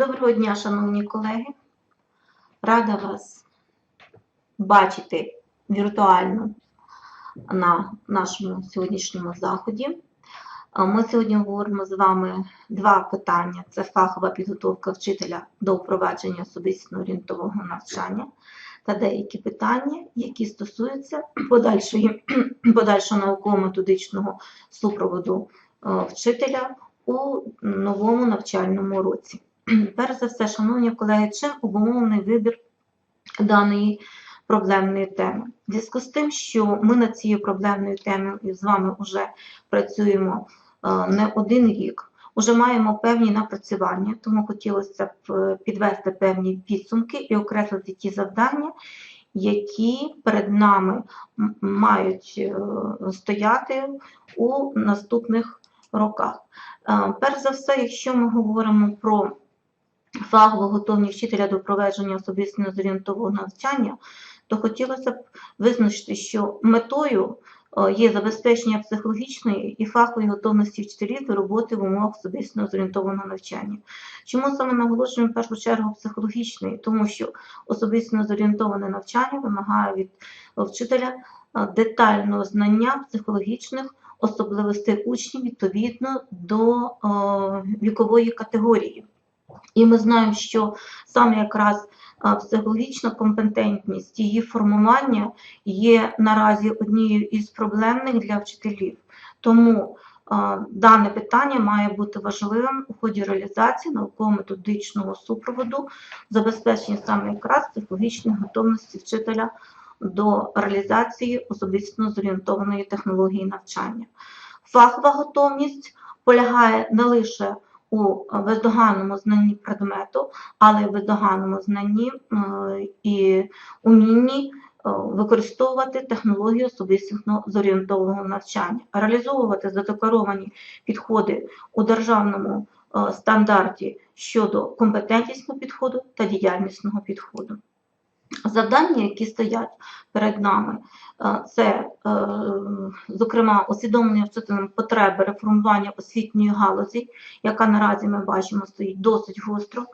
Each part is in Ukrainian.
Доброго дня, шановні колеги. Рада вас бачити віртуально на нашому сьогоднішньому заході. Ми сьогодні говоримо з вами два питання: це фахова підготовка вчителя до впровадження особисто орієнтового навчання та деякі питання, які стосуються подальшого науково-методичного супроводу е, вчителя у новому навчальному році. Перш за все, шановні колеги, чим обумовлений вибір даної проблемної теми? В зв'язку з тим, що ми над цією проблемною темою з вами вже працюємо е, не один рік, вже маємо певні напрацювання, тому хотілося б е, підвести певні підсумки і окреслити ті завдання, які перед нами мають е, стояти у наступних роках. Перш за все, якщо ми говоримо про фахову готовність вчителя до проведення особисто зорієнтового навчання, то хотілося б визначити, що метою е, є забезпечення психологічної і фахової готовності вчителів до роботи в умовах особисто зорієнтованого навчання. Чому саме наголошуємо в першу чергу психологічної? Тому що особисто зорієнтоване навчання вимагає від вчителя е, детального знання психологічних особливостей учнів відповідно до е, вікової категорії. І ми знаємо, що саме якраз психологічна компетентність, її формування є наразі однією із проблемних для вчителів. Тому дане питання має бути важливим у ході реалізації науково-методичного супроводу, забезпечення саме якраз психологічної готовності вчителя до реалізації особисто зорієнтованої технології навчання. Фахова готовність полягає не лише у бездоганному знанні предмету, але й бездоганному знанні е, і умінні е, використовувати технологію особистісно зорієнтованого навчання, реалізовувати задекларовані підходи у державному е, стандарті щодо компетентнісного підходу та діяльнісного підходу. Завдання, які стоять перед нами, е, це, е, зокрема, усвідомлення вчителем потреби реформування освітньої галузі, яка наразі ми бачимо стоїть досить гостро. Е,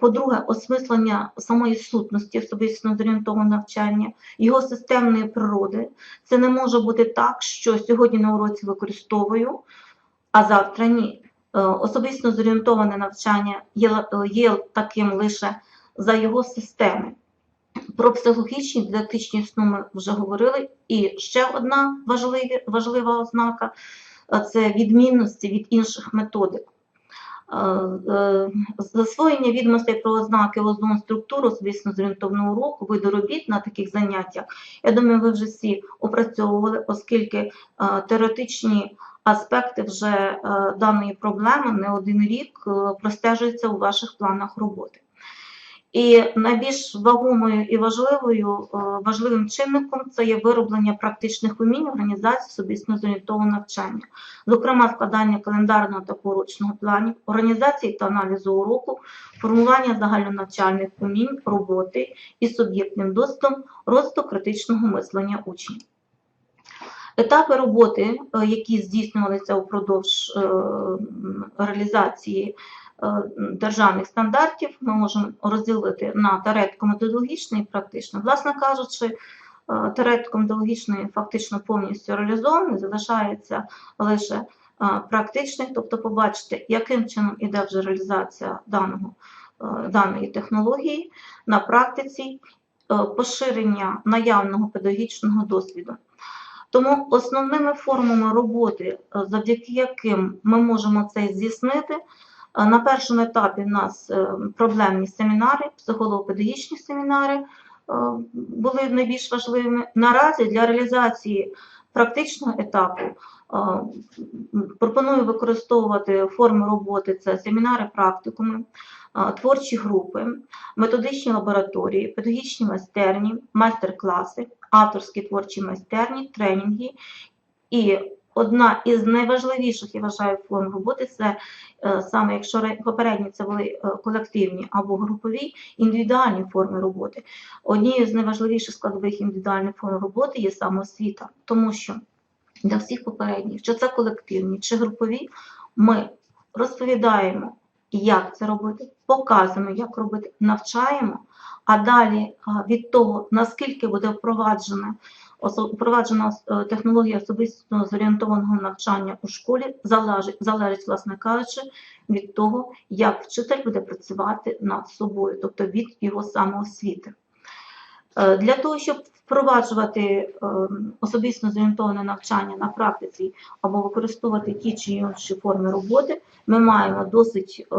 По-друге, осмислення самої сутності особисто зорієнтованого навчання, його системної природи. Це не може бути так, що сьогодні на уроці використовую, а завтра ні. Особисто зорієнтоване навчання є таким лише за його системи. Про психологічні дидактичні основи ми вже говорили. І ще одна важливі, важлива ознака це відмінності від інших методик. Е, е, Засвоєння відомостей про ознаки озон структуру особисто зорієнтовного уроку, виду робіт на таких заняттях. Я думаю, ви вже всі опрацьовували, оскільки е, теоретичні аспекти вже даної проблеми не один рік простежуються у ваших планах роботи. І найбільш вагомою і важливою, е, важливим чинником це є вироблення практичних умінь організації особисто зорієнтованого навчання, зокрема складання календарного та поручного планів, організації та аналізу уроку, формування загальнонавчальних умінь, роботи із суб'єктним досвідом, розвиток критичного мислення учнів. Етапи роботи, е, які здійснювалися упродовж е, реалізації державних стандартів, ми можемо розділити на теоретико-методологічний і практичний. Власне кажучи, е, теоретико-методологічний фактично повністю реалізований, залишається лише е, практичний, тобто побачити, яким чином іде вже реалізація даного, е, даної технології на практиці, е, поширення наявного педагогічного досвіду. Тому основними формами роботи, е, завдяки яким ми можемо це здійснити, е, на першому етапі в нас е, проблемні семінари, психолого-педагогічні семінари е, були найбільш важливими. Наразі для реалізації практичного етапу е, пропоную використовувати форми роботи: це семінари, практикуми, е, творчі групи, методичні лабораторії, педагогічні майстерні, майстер-класи, авторські творчі майстерні, тренінги. І одна із найважливіших, я вважаю, форм роботи це е, саме якщо попередні це були е, колективні або групові, індивідуальні форми роботи. Однією з найважливіших складових індивідуальних форм роботи є самоосвіта, тому що для всіх попередніх, чи це колективні, чи групові, ми розповідаємо як це робити, показуємо, як робити, навчаємо, а далі від того, наскільки буде впроваджена, впроваджена е, технологія особисто зорієнтованого навчання у школі, залежить, залежить, власне кажучи, від того, як вчитель буде працювати над собою, тобто від його самоосвіти. Е, Для того, щоб впроваджувати ем, особисто зорієнтоване навчання на практиці або використовувати ті чи інші форми роботи, ми маємо досить е,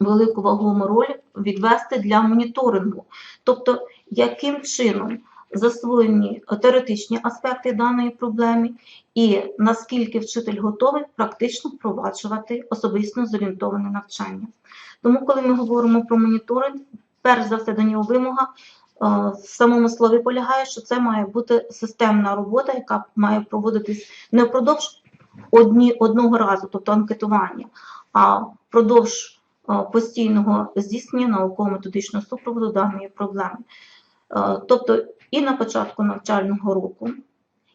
велику вагому роль відвести для моніторингу. Тобто, яким чином засвоєні теоретичні аспекти даної проблеми, і наскільки вчитель готовий практично впроваджувати особисто зорієнтоване навчання. Тому, коли ми говоримо про моніторинг, перш за все до нього вимога е, в самому слові полягає, що це має бути системна робота, яка має проводитись не впродовж одні, одного разу, тобто анкетування, а впродовж е, постійного здійснення науково-методичного супроводу даної проблеми. Е, Тобто і на початку навчального року,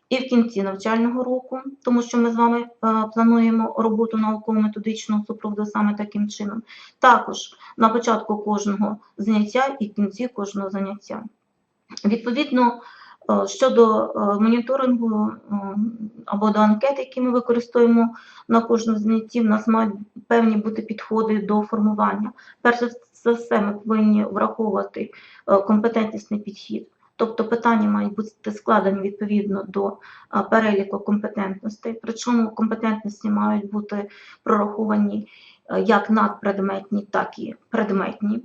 і в кінці навчального року, тому що ми з вами е, плануємо роботу науково-методичного супроводу саме таким чином. Також на початку кожного заняття і в кінці кожного заняття. Відповідно, е, щодо е, моніторингу або до анкет, які ми використовуємо на кожному занятті, в нас мають певні бути підходи до формування. Перш за все, ми повинні враховувати компетентнісний підхід. Тобто питання мають бути складені відповідно до переліку компетентностей. Причому компетентності мають бути прораховані е, як надпредметні, так і предметні.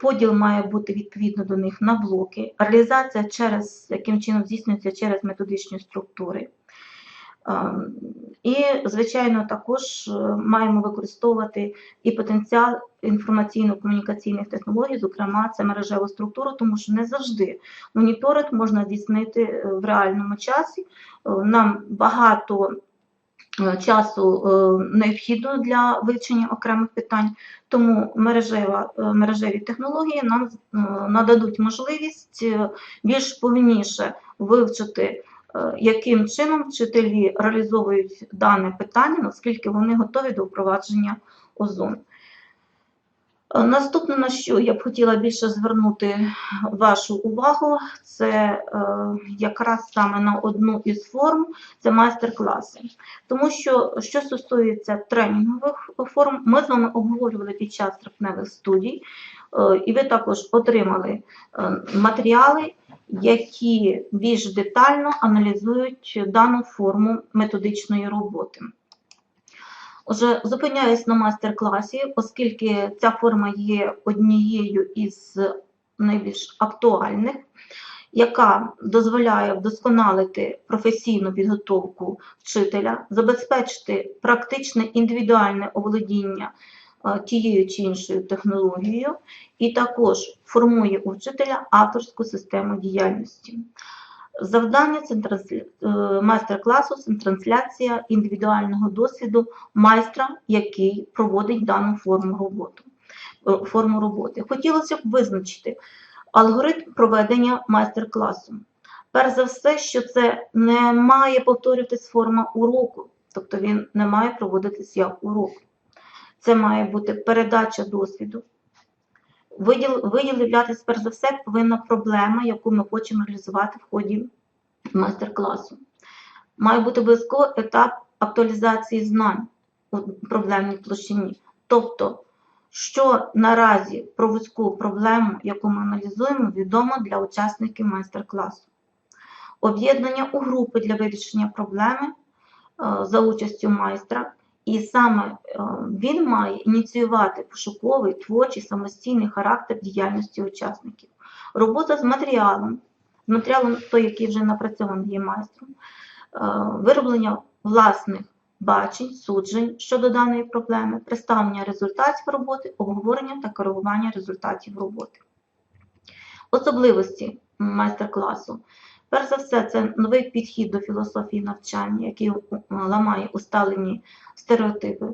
Поділ має бути відповідно до них на блоки. Реалізація через яким чином здійснюється через методичні структури. Ем, І, звичайно, також е, маємо використовувати і потенціал інформаційно-комунікаційних технологій, зокрема, це мережеву структуру, тому що не завжди моніторинг можна здійснити е, в реальному часі. Е, Нам багато часу необхідно для вивчення окремих питань, тому мережева, мережеві технології нам нададуть можливість більш повніше вивчити яким чином вчителі реалізовують дане питання, наскільки вони готові до впровадження ОЗОН. Е, Наступне, на що я б хотіла більше звернути вашу увагу, це е, якраз саме на одну із форм, це майстер-класи. Тому що, що стосується тренінгових форм, ми з вами обговорювали під час травневих студій, е, і ви також отримали е, матеріали, які більш детально аналізують дану форму методичної роботи. Отже, зупиняюсь на майстер-класі, оскільки ця форма є однією із найбільш актуальних, яка дозволяє вдосконалити професійну підготовку вчителя, забезпечити практичне індивідуальне оволодіння тією чи іншою технологією, і також формує у вчителя авторську систему діяльності. Завдання е, майстер-класу це трансляція індивідуального досвіду майстра, який проводить дану форму роботи. е, Форму роботи. Хотілося б визначити алгоритм проведення майстер-класу. Перш за все, що це не має повторюватись форма уроку, тобто він не має проводитись як урок. Це має бути передача досвіду. Виділ, перш за все, повинна проблема, яку ми хочемо реалізувати в ході майстер-класу. Має бути обов'язково етап актуалізації знань у проблемній площині. Тобто, що наразі про вузьку проблему, яку ми аналізуємо, відомо для учасників майстер-класу. Об'єднання у групи для вирішення проблеми е, за участю майстра, і саме е, він має ініціювати пошуковий, творчий, самостійний характер діяльності учасників. Робота з матеріалом, з матеріалом той, який вже напрацьований є майстром, е, вироблення власних бачень, суджень щодо даної проблеми, представлення результатів роботи, обговорення та коригування результатів роботи. Особливості майстер-класу. Перш за все, це новий підхід до філософії навчання, який е, ламає усталені стереотипи. Е,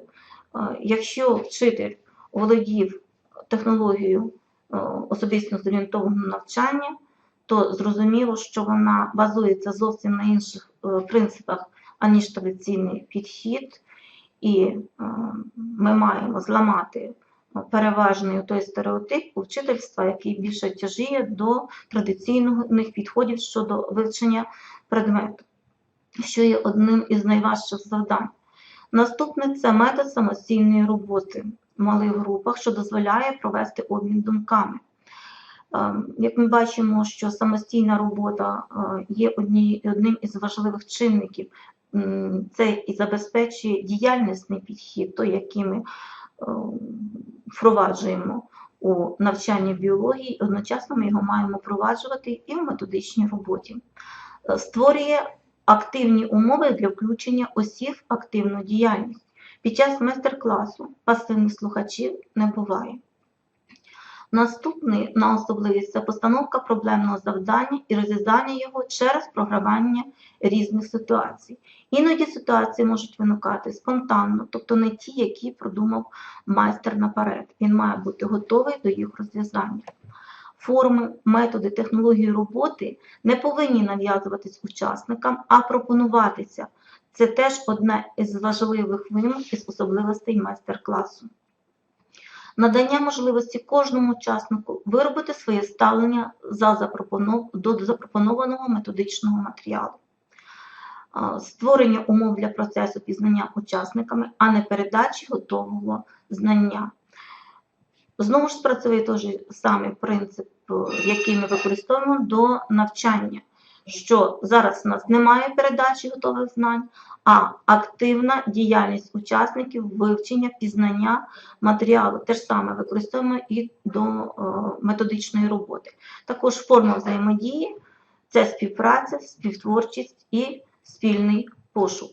Якщо вчитель володів технологією е, особисто зорієнтованого навчання, то зрозуміло, що вона базується зовсім на інших принципах, аніж традиційний підхід. і ми маємо зламати переважний той стереотип вчительства, який більше тяжіє до традиційних підходів щодо вивчення предмету, що є одним із найважчих завдань. Наступне це метод самостійної роботи в малих групах, що дозволяє провести обмін думками. Ем, Як ми бачимо, що самостійна робота е, є одним із важливих чинників, це і забезпечує діяльнісний підхід, той, який ми е, впроваджуємо у навчанні біології, одночасно ми його маємо впроваджувати і в методичній роботі. Е, Створює активні умови для включення осіб в активну діяльність. Під час майстер-класу пасивних слухачів не буває. Наступний на особливість це постановка проблемного завдання і розв'язання його через програвання різних ситуацій. Іноді ситуації можуть виникати спонтанно, тобто не ті, які продумав майстер наперед. Він має бути готовий до їх розв'язання. Форми, методи, технології роботи не повинні нав'язуватись учасникам, а пропонуватися. Це теж одна із важливих вимог із особливостей майстер-класу. Надання можливості кожному учаснику виробити своє ставлення за запропонов... до запропонованого методичного матеріалу. Створення умов для процесу пізнання учасниками, а не передачі готового знання. Знову ж спрацює той же самий принцип, який ми використовуємо до навчання, що зараз у нас немає передачі готових знань, а активна діяльність учасників вивчення, пізнання матеріалу. Те ж саме використовуємо і до е, методичної роботи. Також форма взаємодії це співпраця, співтворчість і спільний пошук.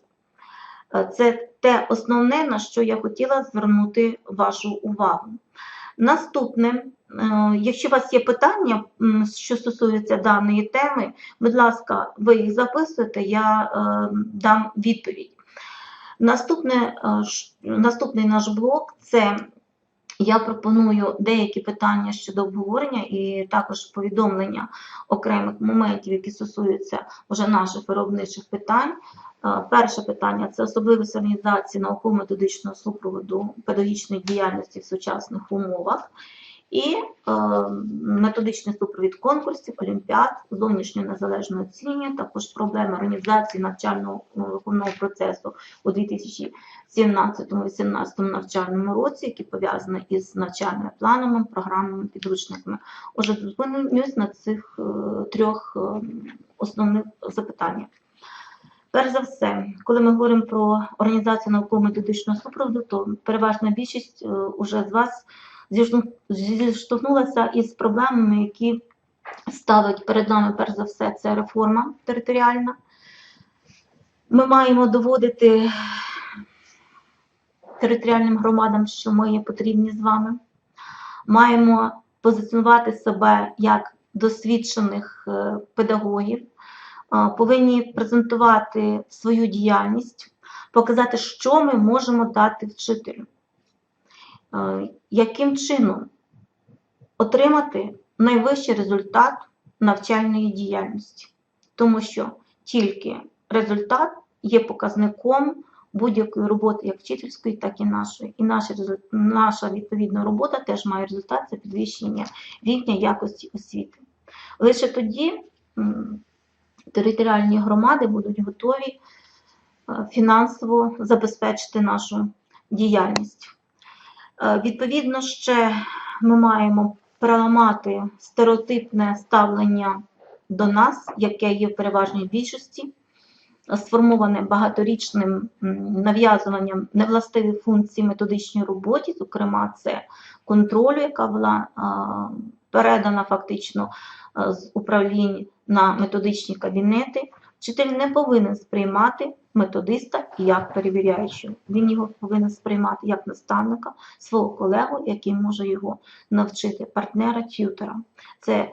Е, Це те основне, на що я хотіла звернути вашу увагу. Наступне, е, якщо у вас є питання, що стосуються даної теми, будь ласка, ви їх записуєте, я е, дам відповідь. Наступне, е, наступний наш блок це я пропоную деякі питання щодо обговорення і також повідомлення окремих моментів, які стосуються вже наших виробничих питань. Е, Перше питання це особливість організації науково-методичного супроводу педагогічної діяльності в сучасних умовах. І е, методичний супровід конкурсів, олімпіад, зовнішнього незалежного оцінювання, також проблеми організації навчального е, виховного процесу у 2017-2018 навчальному році, які пов'язані із навчальними планами, програмами, підручниками. Отже, зупинюсь на цих е, трьох е, основних запитаннях. Перш за все, коли ми говоримо про організацію науково-методичного супроводу, то переважна більшість е, уже з вас зіштовхнулася із проблемами, які ставить перед нами, перш за все, це реформа територіальна. Ми маємо доводити територіальним громадам, що ми є потрібні з вами. Маємо позиціонувати себе як досвідчених е, педагогів, повинні презентувати свою діяльність, показати, що ми можемо дати вчителю. Е, Яким чином отримати найвищий результат навчальної діяльності? Тому що тільки результат є показником будь-якої роботи, як вчительської, так і нашої. І наша, наша відповідна робота теж має результат це підвищення рівня якості освіти. Лише тоді територіальні громади будуть готові е, фінансово забезпечити нашу діяльність. Е, Відповідно, ще ми маємо переламати стереотипне ставлення до нас, яке є в переважній більшості, е, сформоване багаторічним нав'язуванням невластивих функцій методичній роботі, зокрема, це контролю, яка була передана фактично з управлінь на методичні кабінети. Вчитель не повинен сприймати методиста як перевіряючого. Він його повинен сприймати як наставника, свого колегу, який може його навчити, партнера, т'ютера. Це е,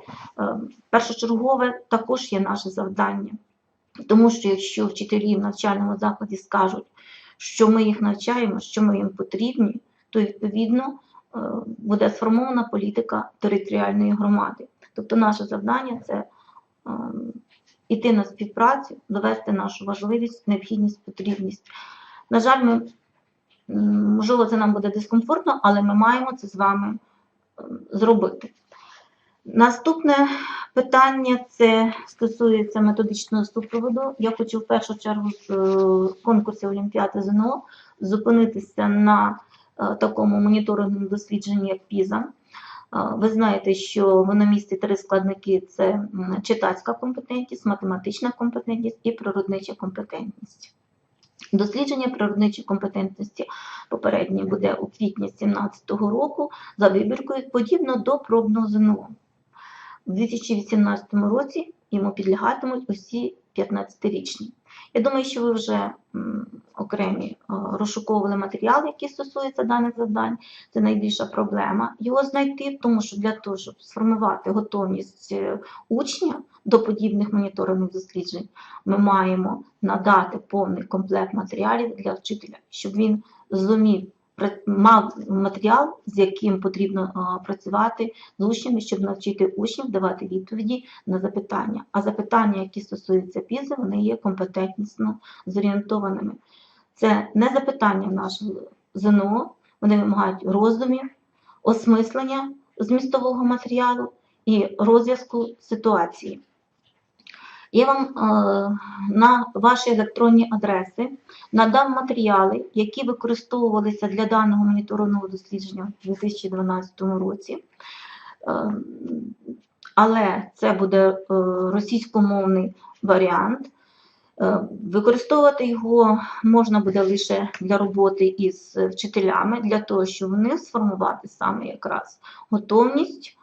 першочергове також є наше завдання. Тому що якщо вчителі в навчальному закладі скажуть, що ми їх навчаємо, що ми їм потрібні, то відповідно е, буде сформована політика територіальної громади. Тобто наше завдання це е, іти на співпрацю, довести нашу важливість, необхідність, потрібність. На жаль, ми Можливо, це нам буде дискомфортно, але ми маємо це з вами зробити. Наступне питання це стосується методичного супроводу. Я хочу в першу чергу з е, конкурсу Олімпіади ЗНО зупинитися на е, такому моніторинговому дослідженні, як ПІЗа. Ви знаєте, що воно містить три складники: це читацька компетентність, математична компетентність і природнича компетентність. Дослідження природничої компетентності попереднє буде у квітні 2017 року за вибіркою подібно до пробного ЗНО. У 2018 році йому підлягатимуть усі 15-річні. Я думаю, що ви вже окремі е, розшуковували матеріали, які стосуються даних завдань. Це найбільша проблема його знайти, тому що для того, щоб сформувати готовність е, учня до подібних моніторингових досліджень, ми маємо надати повний комплект матеріалів для вчителя, щоб він зумів матеріал, з яким потрібно працювати з учнями, щоб навчити учнів давати відповіді на запитання. А запитання, які стосуються пізи, вони є компетентнісно зорієнтованими. Це не запитання нашого ЗНО, вони вимагають роздумів, осмислення змістового матеріалу і розв'язку ситуації. Я вам е, на ваші електронні адреси надам матеріали, які використовувалися для даного моніторингового дослідження у 2012 році. Е, але це буде е, російськомовний варіант. Використовувати його можна буде лише для роботи із вчителями, для того, щоб вони сформувати саме якраз готовність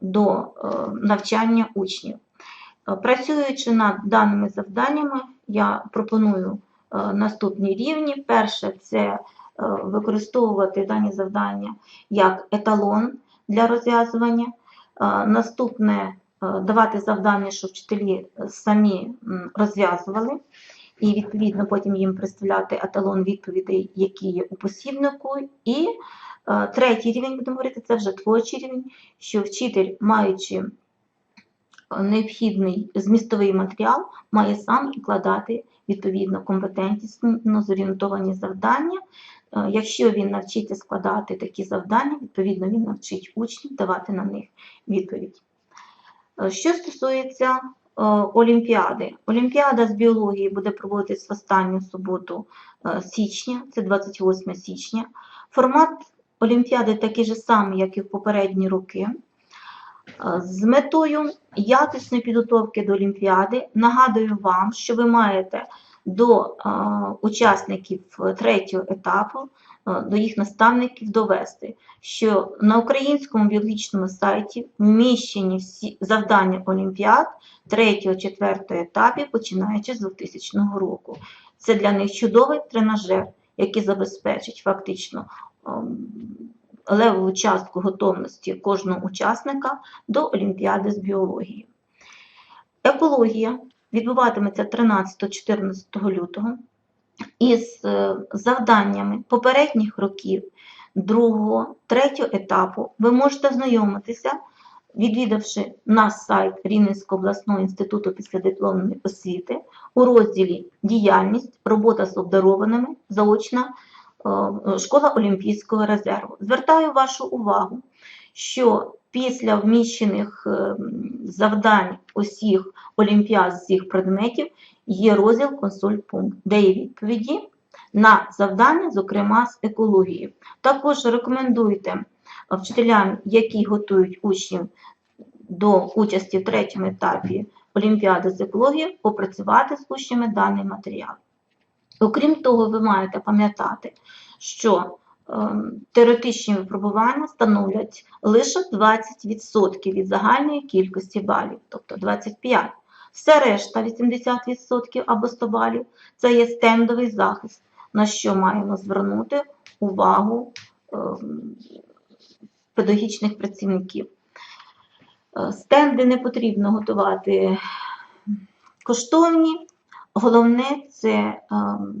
до навчання учнів. Е, Працюючи над даними завданнями, я пропоную е, наступні рівні. Перше це е, використовувати дані завдання як еталон для розв'язування. Наступне давати завдання, щоб вчителі самі розв'язували, і відповідно потім їм представляти еталон відповідей, які є у посібнику. І третій рівень, будемо говорити, це вже творчий рівень, що вчитель, маючи необхідний змістовий матеріал, має сам вкладати відповідно компетентнісно зорієнтовані завдання. Е, Якщо він навчиться складати такі завдання, відповідно він навчить учнів давати на них відповідь. Е, Що стосується е, Олімпіади, Олімпіада з біології буде проводитись в останню суботу січня, це 28 січня. Формат Олімпіади такий же самий, як і в попередні роки. Е, З метою якісної підготовки до Олімпіади нагадую вам, що ви маєте до е, учасників третього етапу, е, до їх наставників довести, що на українському біологічному сайті вміщені всі завдання Олімпіад 3-4 етапів, починаючи з 2000 року. Це для них чудовий тренажер, який забезпечить фактично ем, левову частку готовності кожного учасника до Олімпіади з біології. Екологія відбуватиметься 13-14 лютого із е, завданнями попередніх років другого, третього етапу. Ви можете знайомитися, відвідавши наш сайт Рівненського обласного інституту післядипломної освіти у розділі Діяльність, робота з обдарованими, заочна школа Олімпійського резерву. Звертаю вашу увагу, що після вміщених е, завдань усіх олімпіад з цих предметів є розділ консультпункт, де є відповіді на завдання, зокрема з екології. Також рекомендуйте вчителям, які готують учнів до участі в третьому етапі Олімпіади з екології, попрацювати з учнями даний матеріал. Окрім того, ви маєте пам'ятати, що ем, теоретичні випробування становлять лише 20% від загальної кількості балів, тобто 25. Все решта 80% або 100 балів це є стендовий захист, на що маємо звернути увагу ем, педагогічних працівників. Е, Стенди не потрібно готувати коштовні. Головне це ем,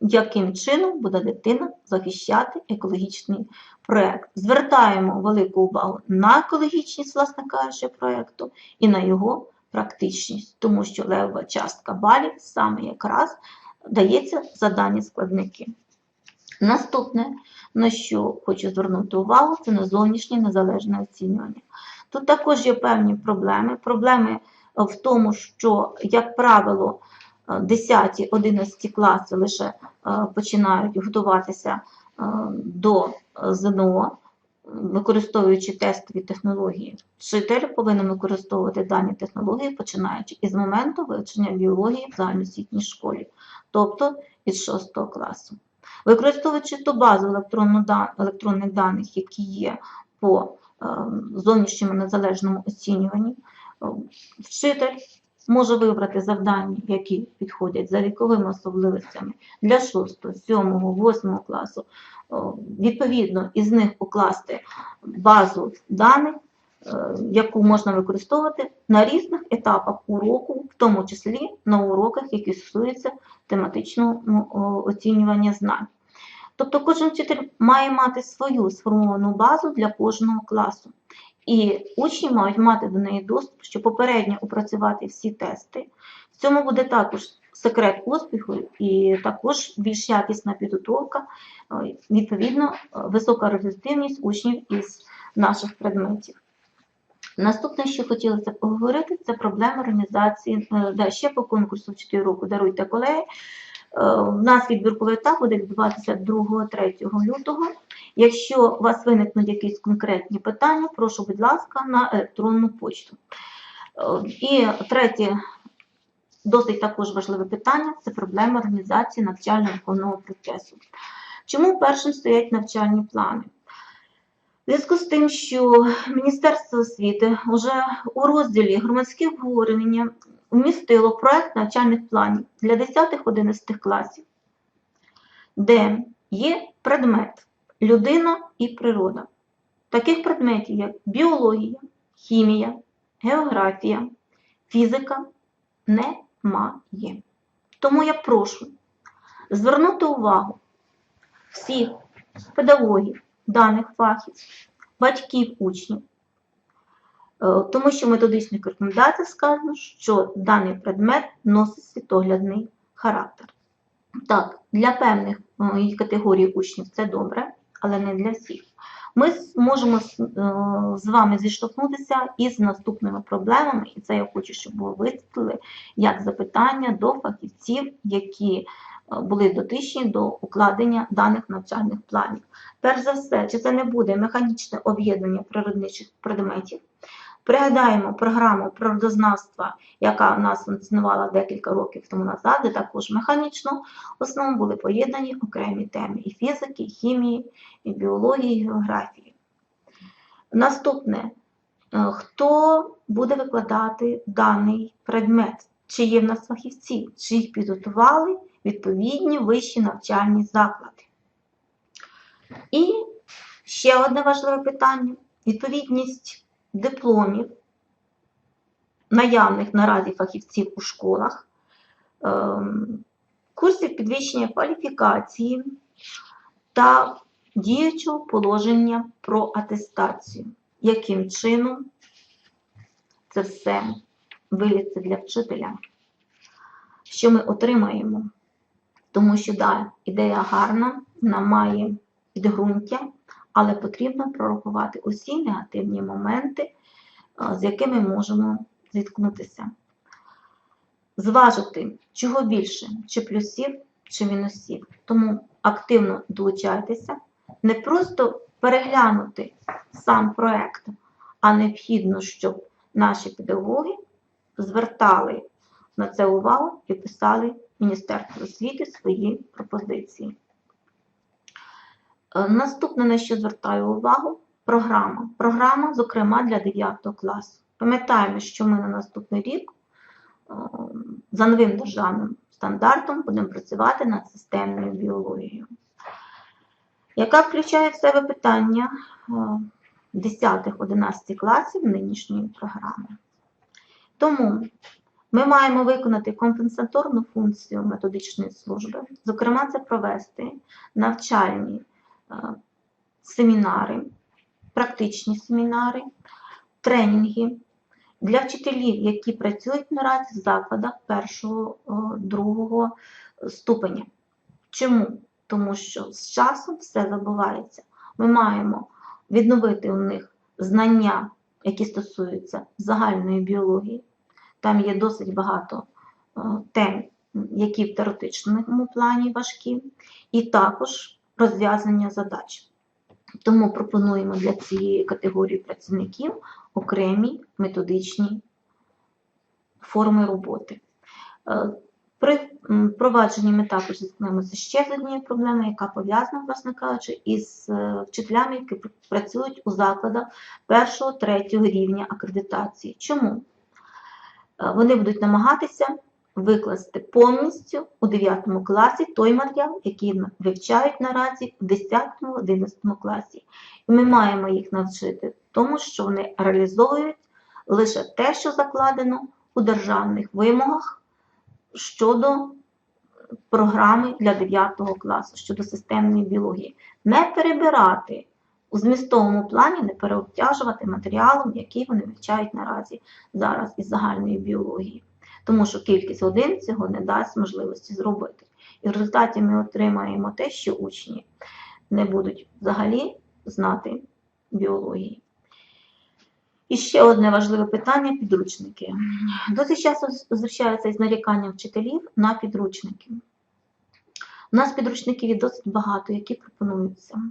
яким чином буде дитина захищати екологічний проєкт. Звертаємо велику увагу на екологічність, власне кажучи, проєкту і на його практичність, тому що левова частка балів саме якраз дається за дані складники. Наступне, на що хочу звернути увагу, це на зовнішнє незалежне оцінювання. Тут також є певні проблеми. Проблеми в тому, що, як правило, 10-11 класи лише е, починають готуватися е, до е, ЗНО, використовуючи тестові технології. Вчитель повинен використовувати дані технології, починаючи із моменту вивчення біології в загальноосвітній школі, тобто із 6 класу. Використовуючи ту базу електронних даних, які є по е, зовнішньому незалежному оцінюванні, е, вчитель може вибрати завдання, які підходять за віковими особливостями для 6, 7, 8 класу. Відповідно, із них укласти базу даних, е, яку можна використовувати на різних етапах уроку, в тому числі на уроках, які стосуються тематичного ну, оцінювання знань. Тобто кожен вчитель має мати свою сформовану базу для кожного класу. І учні мають мати до неї доступ, щоб попередньо опрацювати всі тести. В цьому буде також секрет успіху і також більш якісна підготовка, е, відповідно, е, висока результативність учнів із наших предметів. Наступне, що хотілося поговорити, це проблема організації е, да, ще по конкурсу в 4 року Даруйте колеги. У нас відбірковий етап буде відбуватися 2-3 лютого. Якщо у вас виникнуть якісь конкретні питання, прошу, будь ласка, на електронну почту. Е, І третє, досить також важливе питання це проблема організації навчально-виховного процесу. Чому першим стоять навчальні плани? Зв'язку з тим, що Міністерство освіти вже у розділі громадські обговорення вмістило проект навчальних планів для 10-11 класів, де є предмет людина і природа. Таких предметів, як біологія, хімія, географія, фізика немає. Тому я прошу звернути увагу всіх педагогів даних фахів, батьків учнів, Е, тому що в методичних рекомендаціях сказано, що даний предмет носить світоглядний характер. Так, для певних е, категорій учнів це добре, але не для всіх. Ми можемо з е, вами зіштовхнутися із наступними проблемами, і це я хочу, щоб ви висвітлили як запитання до фахівців, які е, були дотичні до укладення даних навчальних планів. Перш за все, чи це не буде механічне об'єднання природничих предметів? Пригадаємо програму природознавства, яка у нас функціонувала декілька років тому назад, де також механічно в основному були поєднані окремі теми і фізики, і хімії, і біології, і географії. Наступне, Е, хто буде викладати даний предмет? Чи є в нас фахівці, чи їх підготували відповідні вищі навчальні заклади? І ще одне важливе питання: відповідність дипломів, наявних наразі фахівців у школах, ем, курсів підвищення кваліфікації та діючого положення про атестацію. Яким чином це все виліться для вчителя? Що ми отримаємо? Тому що, да, ідея гарна, вона має підґрунтя, але потрібно прорахувати усі негативні моменти, з якими можемо зіткнутися. Зважити, чого більше, чи плюсів, чи мінусів. Тому активно долучайтеся, не просто переглянути сам проект, а необхідно, щоб наші педагоги звертали на це увагу і писали Міністерству освіти свої пропозиції. Е, Наступне, на що звертаю увагу, програма. Програма, зокрема, для 9 класу. Пам'ятаємо, що ми на наступний рік е, за новим державним стандартом будемо працювати над системною біологією, яка включає в себе питання 10-11 класів нинішньої програми. Тому ми маємо виконати компенсаторну функцію методичної служби, зокрема, це провести навчальні е, семінари, практичні семінари, тренінги для вчителів, які працюють наразі в закладах першого, другого ступеня. Чому? тому що з часом все забувається. Ми маємо відновити у них знання, які стосуються загальної біології. Там є досить багато е, тем, які в теоретичному плані важкі, і також розв'язання задач. Тому пропонуємо для цієї категорії працівників окремі методичні форми роботи. Е, При м, впровадженні ми також зіткнемося ще однією проблемою, яка пов'язана, власне кажучи, із е, вчителями, які працюють у закладах першого, третього рівня акредитації. Чому? Е, Вони будуть намагатися викласти повністю у 9 класі той матеріал, який вивчають наразі в 10-11 класі. І ми маємо їх навчити тому, що вони реалізовують лише те, що закладено у державних вимогах щодо програми для 9 класу, щодо системної біології. Не перебирати у змістовому плані, не переобтяжувати матеріалом, який вони вивчають наразі зараз із загальної біології. Тому що кількість годин цього не дасть можливості зробити. І в результаті ми отримаємо те, що учні не будуть взагалі знати біології. І ще одне важливе питання підручники. Досить часто зустрічаються із наріканням вчителів на підручники. У нас підручників є досить багато, які пропонуються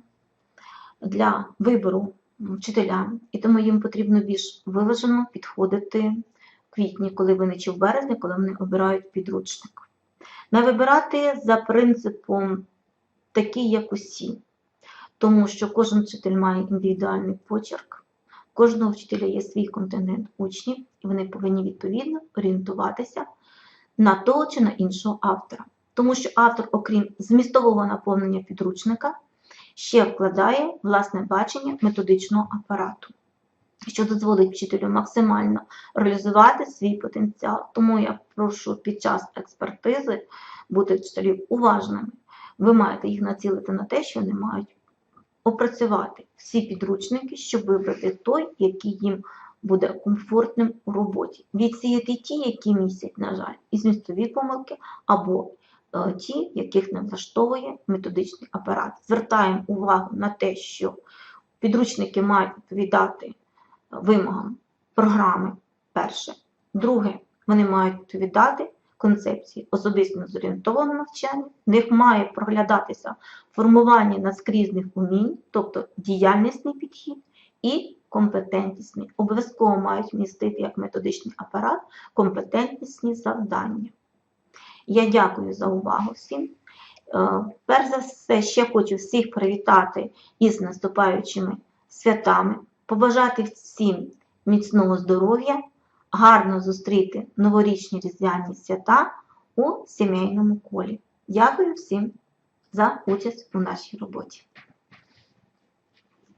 для вибору вчителям, і тому їм потрібно більш виважено підходити квітні, коли вони чи в березні, коли вони обирають підручник. Не вибирати за принципом такий, як усі, тому що кожен вчитель має індивідуальний почерк. Кожного вчителя є свій континент учнів, і вони повинні відповідно орієнтуватися на того чи на іншого автора. Тому що автор, окрім змістового наповнення підручника, ще вкладає власне бачення методичного апарату, що дозволить вчителю максимально реалізувати свій потенціал. Тому я прошу під час експертизи бути вчителів уважними. Ви маєте їх націлити на те, що вони мають опрацювати всі підручники, щоб вибрати той, який їм буде комфортним у роботі. Відсіяти ті, які містять, на жаль, і змістові помилки, або е, ті, яких не влаштовує методичний апарат. Звертаємо увагу на те, що підручники мають відповідати вимогам програми перше. Друге, вони мають відповідати концепції особисто зорієнтованого навчання, в них має проглядатися формування наскрізних умінь, тобто діяльнісний підхід і компетентнісний. Обов'язково мають містити як методичний апарат компетентнісні завдання. Я дякую за увагу всім. Е, Перш за все, ще хочу всіх привітати із наступаючими святами, побажати всім міцного здоров'я, гарно зустріти новорічні різдвяні свята у сімейному колі. Дякую всім за участь у нашій роботі.